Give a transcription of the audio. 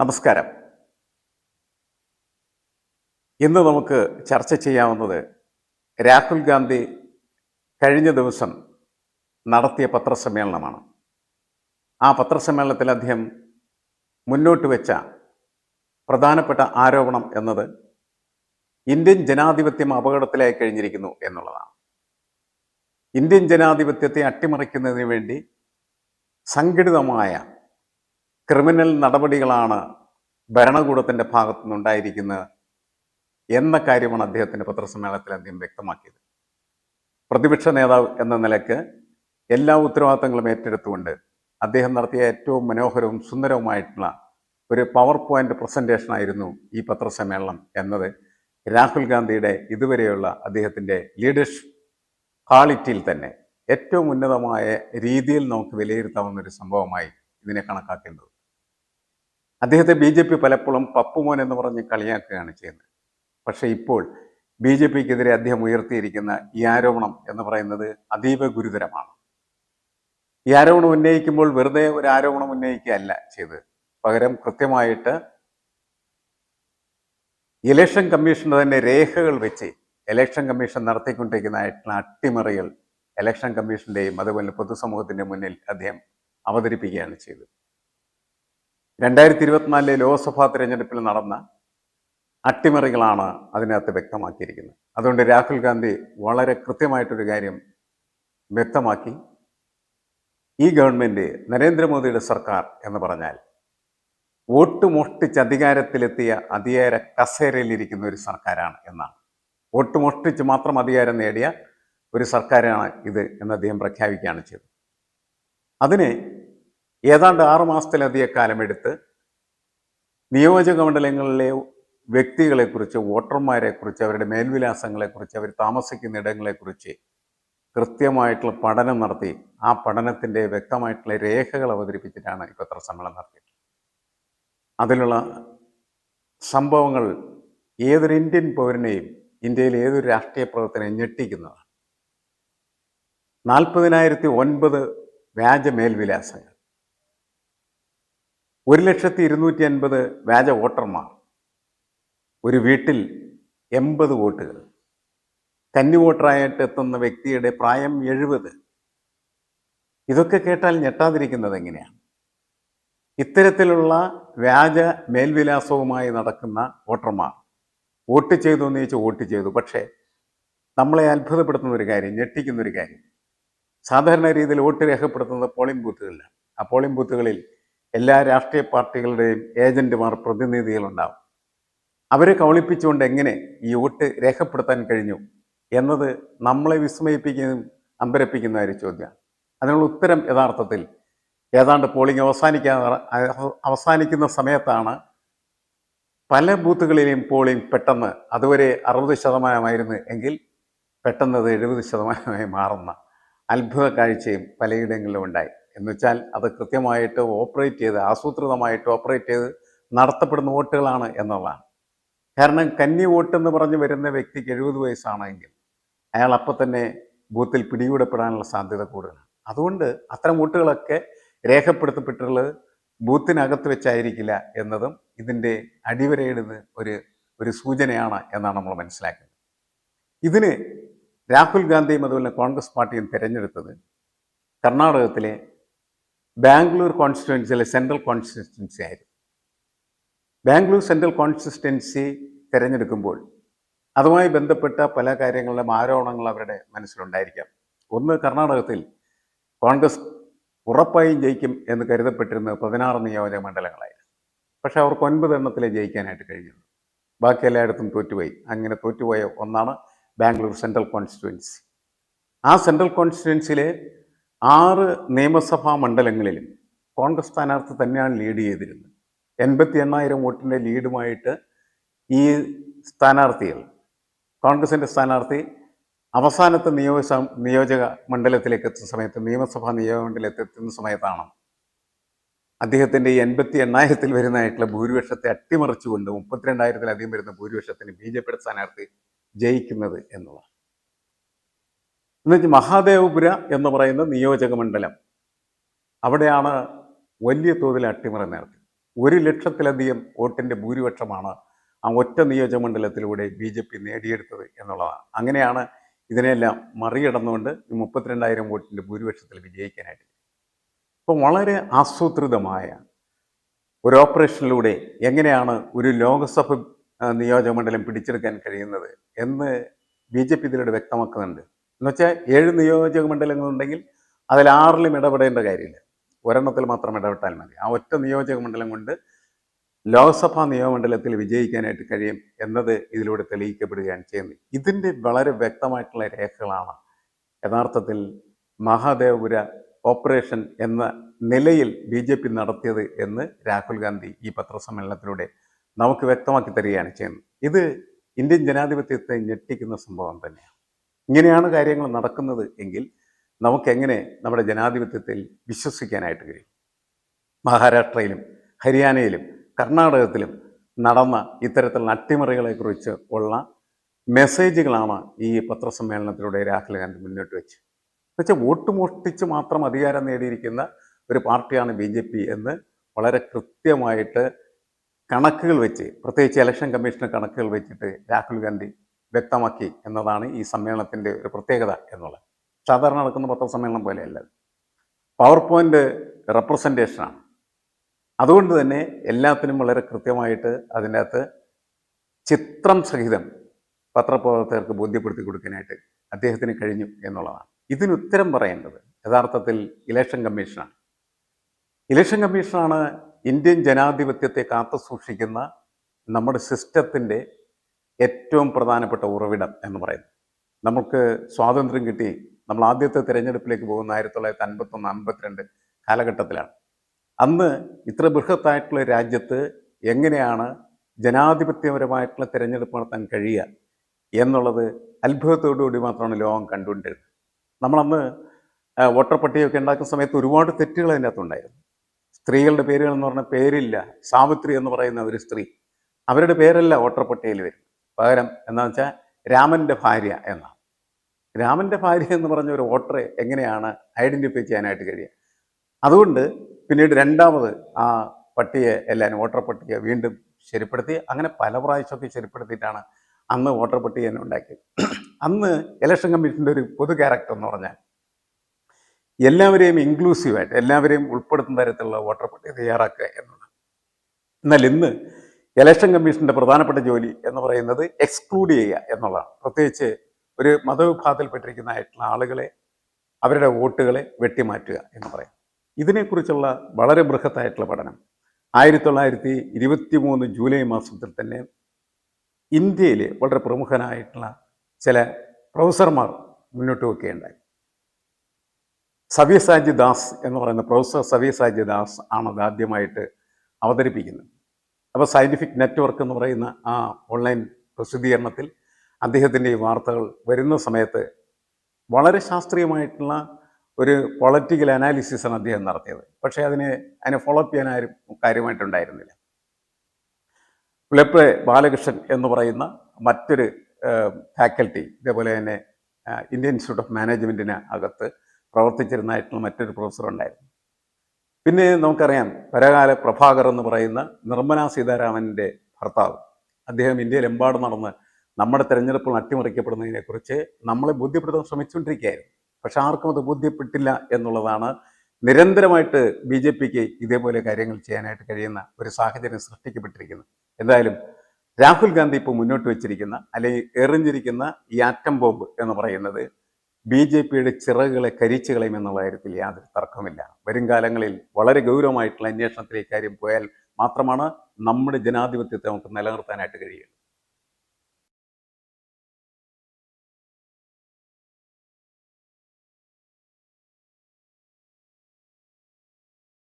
നമസ്കാരം. ഇന്ന് നമുക്ക് ചർച്ച ചെയ്യാവുന്നത് രാഹുൽ ഗാന്ധി കഴിഞ്ഞ ദിവസം നടത്തിയ പത്രസമ്മേളനമാണ്. ആ പത്രസമ്മേളനത്തിൽ അദ്ദേഹം മുന്നോട്ട് വെച്ച പ്രധാനപ്പെട്ട ആരോപണം എന്നത് ഇന്ത്യൻ ജനാധിപത്യം അപകടത്തിലായി കഴിഞ്ഞിരിക്കുന്നു എന്നുള്ളതാണ്. ഇന്ത്യൻ ജനാധിപത്യത്തെ അട്ടിമറിക്കുന്നതിന് വേണ്ടി സംഘടിതമായ ക്രിമിനൽ നടപടികളാണ് ഭരണകൂടത്തിന്റെ ഭാഗത്തു നിന്നുണ്ടായിരിക്കുന്നത് എന്ന കാര്യമാണ് അദ്ദേഹത്തിന്റെ പത്രസമ്മേളനത്തിൽ അദ്ദേഹം വ്യക്തമാക്കിയത്. പ്രതിപക്ഷ നേതാവ് എന്ന നിലയ്ക്ക് എല്ലാ ഉത്തരവാദിത്തങ്ങളും ഏറ്റെടുത്തുകൊണ്ട് അദ്ദേഹം നടത്തിയ ഏറ്റവും മനോഹരവും സുന്ദരവുമായിട്ടുള്ള ഒരു പവർ പോയിന്റ് പ്രസന്റേഷൻ ആയിരുന്നു ഈ പത്രസമ്മേളനം എന്നത്. രാഹുൽ ഗാന്ധിയുടെ ഇതുവരെയുള്ള അദ്ദേഹത്തിന്റെ ലീഡർഷിപ്പ് ക്വാളിറ്റിയിൽ തന്നെ ഏറ്റവും ഉന്നതമായ രീതിയിൽ നമുക്ക് വിലയിരുത്താവുന്ന ഒരു സംഭവമായി ഇതിനെ കണക്കാക്കേണ്ടത് അദ്ദേഹത്തെ ബി ജെ പി പലപ്പോഴും പപ്പുമോൻ എന്ന് പറഞ്ഞ് കളിയാക്കുകയാണ് ചെയ്യുന്നത്. പക്ഷേ ഇപ്പോൾ ബി ജെ പിക്കെതിരെ അദ്ദേഹം ഉയർത്തിയിരിക്കുന്ന ഈ ആരോപണം എന്ന് പറയുന്നത് അതീവ ഗുരുതരമാണ്. ഈ ആരോപണം ഉന്നയിക്കുമ്പോൾ വെറുതെ ഒരു ആരോപണം ഉന്നയിക്കുകയല്ല ചെയ്തത്. പകരം കൃത്യമായിട്ട് ഇലക്ഷൻ കമ്മീഷന് തന്നെ രേഖകൾ വെച്ച് ഇലക്ഷൻ കമ്മീഷൻ നടത്തിക്കൊണ്ടിരിക്കുന്നതായിട്ടുള്ള അട്ടിമറികൾ ഇലക്ഷൻ കമ്മീഷന്റെയും അതുപോലെ പൊതുസമൂഹത്തിന്റെ മുന്നിൽ അദ്ദേഹം അവതരിപ്പിക്കുകയാണ് ചെയ്തത്. രണ്ടായിരത്തി ഇരുപത്തിനാലിലെ ലോക്സഭാ തിരഞ്ഞെടുപ്പിൽ നടന്ന അട്ടിമറികളാണ് അതിനകത്ത് വ്യക്തമാക്കിയിരിക്കുന്നത്. അതുകൊണ്ട് രാഹുൽ ഗാന്ധി വളരെ കൃത്യമായിട്ടൊരു കാര്യം വ്യക്തമാക്കി. ഈ ഗവൺമെന്റ് നരേന്ദ്രമോദിയുടെ സർക്കാർ എന്ന് പറഞ്ഞാൽ വോട്ട് മോഷ്ടിച്ച് അധികാരത്തിലെത്തിയ അധികാര കസേരയിലിരിക്കുന്ന ഒരു സർക്കാരാണ് എന്നാണ്. വോട്ട് മോഷ്ടിച്ച് മാത്രം അധികാരം നേടിയ ഒരു സർക്കാരാണ് ഇത് എന്ന് അദ്ദേഹം പ്രഖ്യാപിക്കുകയാണ് ചെയ്തത്. അതിന് ഏതാണ്ട് ആറു മാസത്തിലധികം കാലമെടുത്ത് നിയോജക മണ്ഡലങ്ങളിലെ വ്യക്തികളെക്കുറിച്ച് വോട്ടർമാരെക്കുറിച്ച് അവരുടെ മേൽവിലാസങ്ങളെക്കുറിച്ച് അവർ താമസിക്കുന്ന ഇടങ്ങളെക്കുറിച്ച് കൃത്യമായിട്ടുള്ള പഠനം നടത്തി ആ പഠനത്തിന്റെ വ്യക്തമായിട്ടുള്ള രേഖകൾ അവതരിപ്പിച്ചിട്ടാണ് ഈ പത്രസമ്മേളനം നടത്തിയത് അതിലുള്ള സംഭവങ്ങൾ ഏതൊരു ഇന്ത്യൻ പൗരനെയും ഇന്ത്യയിൽ ഏതൊരു രാഷ്ട്രീയ പ്രവർത്തനം ഞെട്ടിക്കുന്നതാണ്. നാൽപ്പതിനായിരത്തി ഒൻപത് വ്യാജ മേൽവിലാസങ്ങൾ. ഒരു ലക്ഷത്തി ഇരുന്നൂറ്റി അൻപത് വ്യാജ വോട്ടർമാർ. ഒരു വീട്ടിൽ എൺപത് വോട്ടുകൾ. കന്നി വോട്ടറായിട്ട് എത്തുന്ന വ്യക്തിയുടെ പ്രായം എഴുപത്. ഇതൊക്കെ കേട്ടാൽ ഞെട്ടാതിരിക്കുന്നത് എങ്ങനെയാണ്? ഇത്തരത്തിലുള്ള വ്യാജ മേൽവിലാസവുമായി നടക്കുന്ന വോട്ടർമാർ. വോട്ട് ചെയ്തു എന്ന് ചോദിച്ചാൽ വോട്ട് ചെയ്തു. പക്ഷേ നമ്മളെ അത്ഭുതപ്പെടുത്തുന്ന ഒരു കാര്യം ഞെട്ടിക്കുന്ന ഒരു കാര്യം. സാധാരണ രീതിയിൽ വോട്ട് രേഖപ്പെടുത്തുന്നത് പോളിംഗ് ബൂത്തുകളിലാണ്. ആ പോളിംഗ് ബൂത്തുകളിൽ എല്ലാ രാഷ്ട്രീയ പാർട്ടികളുടെയും ഏജന്റുമാർ പ്രതിനിധികളുണ്ടാവും. അവരെ കവളിപ്പിച്ചുകൊണ്ട് എങ്ങനെ ഈ വോട്ട് രേഖപ്പെടുത്താൻ കഴിഞ്ഞു എന്നത് നമ്മളെ വിസ്മയിപ്പിക്കുന്നതും അമ്പരപ്പിക്കുന്ന ഒരു ചോദ്യമാണ്. അതിനുള്ള ഉത്തരം യഥാർത്ഥത്തിൽ ഏതാണ്ട് പോളിംഗ് അവസാനിക്കാൻ അവസാനിക്കുന്ന സമയത്താണ് പല ബൂത്തുകളിലെയും പോളിംഗ് പെട്ടെന്ന് അതുവരെ അറുപത് ശതമാനമായിരുന്നു എങ്കിൽ പെട്ടെന്ന് അത് എഴുപത് ശതമാനമായി മാറുന്ന അത്ഭുത കാഴ്ചയും പലയിടങ്ങളിലും ഉണ്ടായി. എന്നുവെച്ചാൽ അത് കൃത്യമായിട്ട് ഓപ്പറേറ്റ് ചെയ്ത് ആസൂത്രിതമായിട്ട് ഓപ്പറേറ്റ് ചെയ്ത് നടത്തപ്പെടുന്ന വോട്ടുകളാണ് എന്നുള്ളതാണ്. കാരണം കന്നി വോട്ട് എന്ന് പറഞ്ഞ് വരുന്ന വ്യക്തിക്ക് എഴുപത് വയസ്സാണെങ്കിൽ അയാൾ അപ്പം തന്നെ ബൂത്തിൽ പിടികൂടപ്പെടാനുള്ള സാധ്യത കൂടുതലാണ്. അതുകൊണ്ട് അത്തരം വോട്ടുകളൊക്കെ രേഖപ്പെടുത്തപ്പെട്ടുള്ളത് ബൂത്തിനകത്ത് വെച്ചായിരിക്കില്ല എന്നതും ഇതിന്റെ അടിവരയിടുന്ന ഒരു ഒരു സൂചനയാണ് എന്നാണ് നമ്മൾ മനസ്സിലാക്കുന്നത്. ഇതിന് രാഹുൽ ഗാന്ധിയും അതുപോലെ കോൺഗ്രസ് പാർട്ടിയും തിരഞ്ഞെടുത്തത് കർണാടകത്തിലെ ബാംഗ്ലൂർ കോൺസ്റ്റിറ്റ്യുവൻസിയിലെ സെൻട്രൽ കോൺസ്റ്റിറ്റ്യുവൻസി ആയിരുന്നു ബാംഗ്ലൂർ സെൻട്രൽ കോൺസിസ്റ്റൻസി തിരഞ്ഞെടുക്കുമ്പോൾ അതുമായി ബന്ധപ്പെട്ട പല കാര്യങ്ങളിലും ആരോപണങ്ങൾ അവരുടെ മനസ്സിലുണ്ടായിരിക്കാം. ഒന്ന് കർണാടകത്തിൽ കോൺഗ്രസ് ഉറപ്പായും ജയിക്കും എന്ന് കരുതപ്പെട്ടിരുന്ന പതിനാറ് നിയോജക മണ്ഡലങ്ങളായിരുന്നു. പക്ഷേ അവർക്ക് ഒൻപത് എണ്ണത്തിലേ ജയിക്കാനായിട്ട് കഴിഞ്ഞുള്ളൂ. ബാക്കി എല്ലായിടത്തും തോറ്റുപോയി. അങ്ങനെ തോറ്റുപോയ ഒന്നാണ് ബാംഗ്ലൂർ സെൻട്രൽ കോൺസ്റ്റിറ്റ്യുവൻസി ആ സെൻട്രൽ കോൺസ്റ്റിറ്റ്യുവൻസിയിലെ ആറ് നിയമസഭാ മണ്ഡലങ്ങളിലും കോൺഗ്രസ് സ്ഥാനാർത്ഥി തന്നെയാണ് ലീഡ് ചെയ്തിരുന്നത്. എൺപത്തി എണ്ണായിരം വോട്ടിന്റെ ലീഡുമായിട്ട് ഈ സ്ഥാനാർത്ഥികൾ കോൺഗ്രസിന്റെ സ്ഥാനാർത്ഥി അവസാനത്തെ നിയോജ നിയോജക മണ്ഡലത്തിലേക്ക് എത്തുന്ന സമയത്ത് നിയമസഭാ നിയോജക മണ്ഡലത്തിൽ എത്തുന്ന സമയത്താണ് അദ്ദേഹത്തിന്റെ ഈ എൺപത്തി എണ്ണായിരത്തിൽ വരുന്നതായിട്ടുള്ള ഭൂരിപക്ഷത്തെ അട്ടിമറിച്ചുകൊണ്ട് മുപ്പത്തിരണ്ടായിരത്തിലധികം വരുന്ന ഭൂരിപക്ഷത്തിന് ബി ജെ പിയുടെ സ്ഥാനാർത്ഥി ജയിക്കുന്നത് എന്നുള്ളതാണ് എന്നുവെച്ചാൽ മഹാദേവപുര എന്ന് പറയുന്ന നിയോജക മണ്ഡലം അവിടെയാണ് വലിയ തോതിൽ അട്ടിമറി നേർത്തി ഒരു ലക്ഷത്തിലധികം വോട്ടിന്റെ ഭൂരിപക്ഷമാണ് ആ ഒറ്റ നിയോജക മണ്ഡലത്തിലൂടെ ബി ജെ പി നേടിയെടുത്തത് എന്നുള്ളതാണ്. അങ്ങനെയാണ് ഇതിനെല്ലാം മറികടന്നുകൊണ്ട് മുപ്പത്തിരണ്ടായിരം വോട്ടിന്റെ ഭൂരിപക്ഷത്തിൽ വിജയിക്കാനായിട്ട്. അപ്പോൾ വളരെ ആസൂത്രിതമായ ഒരു ഓപ്പറേഷനിലൂടെ എങ്ങനെയാണ് ഒരു ലോകസഭ നിയോജക മണ്ഡലം പിടിച്ചെടുക്കാൻ കഴിയുന്നത് എന്ന് ബി ജെ പി ഇതിലൂടെ വ്യക്തമാക്കുന്നുണ്ട്. എന്നുവെച്ചാൽ ഏഴ് നിയോജക മണ്ഡലങ്ങളുണ്ടെങ്കിൽ അതിൽ ആറിലും ഇടപെടേണ്ട കാര്യമില്ല. ഒരെണ്ണത്തിൽ മാത്രം ഇടപെട്ടാൽ മതി. ആ ഒറ്റ നിയോജക മണ്ഡലം കൊണ്ട് ലോക്സഭാ നിയമമണ്ഡലത്തിൽ വിജയിക്കാനായിട്ട് കഴിയും എന്നത് ഇതിലൂടെ തെളിയിക്കപ്പെടുകയാണ് ചെയ്യുന്നത്. ഇതിന്റെ വളരെ വ്യക്തമായിട്ടുള്ള രേഖകളാണ് യഥാർത്ഥത്തിൽ മഹാദേവപുര ഓപ്പറേഷൻ എന്ന നിലയിൽ ബി ജെ പി നടത്തിയത് എന്ന് രാഹുൽ ഗാന്ധി ഈ പത്രസമ്മേളനത്തിലൂടെ നമുക്ക് വ്യക്തമാക്കി തരികയാണ് ചെയ്യുന്നത്. ഇത് ഇന്ത്യൻ ജനാധിപത്യത്തെ ഞെട്ടിക്കുന്ന സംഭവം തന്നെയാണ്. ഇങ്ങനെയാണ് കാര്യങ്ങൾ നടക്കുന്നത് എങ്കിൽ നമുക്കെങ്ങനെ നമ്മുടെ ജനാധിപത്യത്തിൽ വിശ്വസിക്കാനായിട്ട് കഴിയും? മഹാരാഷ്ട്രയിലും ഹരിയാനയിലും കർണാടകത്തിലും നടന്ന ഇത്തരത്തിലുള്ള അട്ടിമറികളെക്കുറിച്ച് ഉള്ള മെസ്സേജുകളാണ് ഈ പത്രസമ്മേളനത്തിലൂടെ രാഹുൽ ഗാന്ധി മുന്നോട്ട് വെച്ച്. എന്നുവെച്ചാൽ വോട്ട് മോഷ്ടിച്ച് മാത്രം അധികാരം നേടിയിരിക്കുന്ന ഒരു പാർട്ടിയാണ് ബി ജെ പി എന്ന് വളരെ കൃത്യമായിട്ട് കണക്കുകൾ വെച്ച് പ്രത്യേകിച്ച് ഇലക്ഷൻ കമ്മീഷന് കണക്കുകൾ വെച്ചിട്ട് രാഹുൽ ഗാന്ധി വ്യക്തമാക്കി എന്നതാണ് ഈ സമ്മേളനത്തിന്റെ ഒരു പ്രത്യേകത എന്നുള്ളത്. സാധാരണ നടക്കുന്ന പത്രസമ്മേളനം പോലെയല്ല പവർ പോയിന്റ് റെപ്രസെന്റേഷനാണ് അതുകൊണ്ട് തന്നെ എല്ലാത്തിനും വളരെ കൃത്യമായിട്ട് അതിന്റെ അകത്ത് ചിത്രം സഹിതം പത്രപ്രവർത്തകർക്ക് ബോധ്യപ്പെടുത്തി കൊടുക്കാനായിട്ട് അദ്ദേഹത്തിന് കഴിഞ്ഞു എന്നുള്ളതാണ്. ഇതിന് ഉത്തരം പറയേണ്ടത് യഥാർത്ഥത്തിൽ ഇലക്ഷൻ കമ്മീഷനാണ് ഇലക്ഷൻ കമ്മീഷനാണ് ഇന്ത്യൻ ജനാധിപത്യത്തെ കാത്തു സൂക്ഷിക്കുന്ന നമ്മുടെ സിസ്റ്റത്തിന്റെ ഏറ്റവും പ്രധാനപ്പെട്ട ഉറവിടം എന്ന് പറയുന്നത്. നമുക്ക് സ്വാതന്ത്ര്യം കിട്ടി. നമ്മൾ ആദ്യത്തെ തിരഞ്ഞെടുപ്പിലേക്ക് പോകുന്ന ആയിരത്തി തൊള്ളായിരത്തി അൻപത്തൊന്ന് അൻപത്തിരണ്ട് കാലഘട്ടത്തിലാണ്. അന്ന് ഇത്ര ബൃഹത്തായിട്ടുള്ള രാജ്യത്ത് എങ്ങനെയാണ് ജനാധിപത്യപരമായിട്ടുള്ള തിരഞ്ഞെടുപ്പ് നടത്താൻ കഴിയുക എന്നുള്ളത് അത്ഭുതത്തോടുകൂടി മാത്രമാണ് ലോകം കണ്ടുകൊണ്ടിരുന്നത്. നമ്മളന്ന് വോട്ടർ പട്ടികയൊക്കെ ഉണ്ടാക്കുന്ന സമയത്ത് ഒരുപാട് തെറ്റുകൾ അതിന്റെ അകത്തുണ്ടായിരുന്നു സ്ത്രീകളുടെ പേരുകൾ എന്ന് പറഞ്ഞാൽ പേരില്ല. സാവിത്രി എന്ന് പറയുന്ന ഒരു സ്ത്രീ. അവരുടെ പേരല്ല വോട്ടർ പട്ടികയിൽ വരും പകരം എന്താ വെച്ചാൽ രാമന്റെ ഭാര്യ എന്നാണ് രാമന്റെ ഭാര്യ എന്ന് പറഞ്ഞ ഒരു വോട്ടറെ എങ്ങനെയാണ് ഐഡന്റിഫൈ ചെയ്യാനായിട്ട് കഴിയുക? അതുകൊണ്ട് പിന്നീട് രണ്ടാമത് ആ പട്ടിയെ എല്ലാവരും വോട്ടർ പട്ടിക വീണ്ടും ശരിപ്പെടുത്തി അങ്ങനെ പല പ്രാവശ്യമൊക്കെ ശരിപ്പെടുത്തിയിട്ടാണ് അന്ന് വോട്ടർ പട്ടിക തന്നെ ഉണ്ടാക്കിയത്. അന്ന് ഇലക്ഷൻ കമ്മീഷന്റെ ഒരു പൊതു ക്യാരക്ടർ എന്ന് പറഞ്ഞാൽ എല്ലാവരെയും ഇൻക്ലൂസീവായിട്ട് എല്ലാവരെയും ഉൾപ്പെടുത്തുന്ന തരത്തിലുള്ള വോട്ടർ പട്ടിക തയ്യാറാക്കുക എന്നുള്ളത് എന്നാൽ ഇന്ന് ഇലക്ഷൻ കമ്മീഷന്റെ പ്രധാനപ്പെട്ട ജോലി എന്ന് പറയുന്നത് എക്സ്ക്ലൂഡ് ചെയ്യുക എന്നുള്ളതാണ്. പ്രത്യേകിച്ച് ഒരു മതവിഭാഗത്തിൽപ്പെട്ടിരിക്കുന്ന ആയിട്ടുള്ള ആളുകളെ അവരുടെ വോട്ടുകളെ വെട്ടിമാറ്റുക എന്ന് പറയും. ഇതിനെക്കുറിച്ചുള്ള വളരെ ബൃഹത്തായിട്ടുള്ള പഠനം. ആയിരത്തി തൊള്ളായിരത്തി ഇരുപത്തി മൂന്ന് ജൂലൈ മാസത്തിൽ തന്നെ ഇന്ത്യയിൽ വളരെ പ്രമുഖനായിട്ടുള്ള ചില പ്രൊഫസർമാർ മുന്നോട്ട് വയ്ക്കുകയുണ്ടായി സവ്യസാജി ദാസ് എന്ന് പറയുന്ന പ്രൊഫസർ സവ്യസാജി ദാസ് ആണ് അത് ആദ്യമായിട്ട് അവതരിപ്പിക്കുന്നത്. അപ്പോൾ സയന്റിഫിക് നെറ്റ്വർക്ക് എന്ന് പറയുന്ന ആ ഓൺലൈൻ പ്രസിദ്ധീകരണത്തിൽ അദ്ദേഹത്തിന്റെ ഈ വാർത്തകൾ വരുന്ന സമയത്ത് വളരെ ശാസ്ത്രീയമായിട്ടുള്ള ഒരു പൊളിറ്റിക്കൽ അനാലിസിസാണ് അദ്ദേഹം നടത്തിയത്. പക്ഷേ അതിനെ അതിനെ ഫോളോ അപ്പ് ചെയ്യാൻ ആരും കാര്യമായിട്ടുണ്ടായിരുന്നില്ല. പുലപ്പെ ബാലകൃഷ്ണൻ എന്ന് പറയുന്ന മറ്റൊരു ഫാക്കൽറ്റി ഇതേപോലെ തന്നെ ഇന്ത്യൻ ഇൻസ്റ്റിറ്റ്യൂട്ട് ഓഫ് മാനേജ്മെന്റിന് അകത്ത് പ്രവർത്തിച്ചിരുന്നതായിട്ടുള്ള മറ്റൊരു പ്രൊഫസർ ഉണ്ടായിരുന്നു. പിന്നെ നമുക്കറിയാം പരകാല പ്രഭാകർ എന്ന് പറയുന്ന നിർമ്മലാ സീതാരാമന്റെ ഭർത്താവ്. അദ്ദേഹം ഇന്ത്യയിലെമ്പാടും നടന്ന് നമ്മുടെ തെരഞ്ഞെടുപ്പുകൾ അട്ടിമറിക്കപ്പെടുന്നതിനെക്കുറിച്ച് നമ്മളെ ബോധ്യപ്പെടുത്താൻ ശ്രമിച്ചുകൊണ്ടിരിക്കുകയായിരുന്നു. പക്ഷെ ആർക്കും അത് ബോധ്യപ്പെട്ടില്ല എന്നുള്ളതാണ് നിരന്തരമായിട്ട് ബി ജെ പിക്ക് ഇതേപോലെ കാര്യങ്ങൾ ചെയ്യാനായിട്ട് കഴിയുന്ന ഒരു സാഹചര്യം സൃഷ്ടിക്കപ്പെട്ടിരിക്കുന്നത്. എന്തായാലും രാഹുൽ ഗാന്ധി ഇപ്പോൾ മുന്നോട്ട് വെച്ചിരിക്കുന്ന അല്ലെങ്കിൽ എറിഞ്ഞിരിക്കുന്ന ഈ ആറ്റം ബോംബ് എന്ന് പറയുന്നത് ബി ജെ പിയുടെ ചിറകുകളെ കരിച്ചു കളയും എന്നുള്ള കാര്യത്തിൽ യാതൊരു തർക്കമില്ല വരും കാലങ്ങളിൽ വളരെ ഗൗരവമായിട്ടുള്ള അന്വേഷണത്തിലേക്ക് കാര്യം പോയാൽ മാത്രമാണ് നമ്മുടെ ജനാധിപത്യത്തെ നമുക്ക് നിലനിർത്താനായിട്ട് കഴിയുക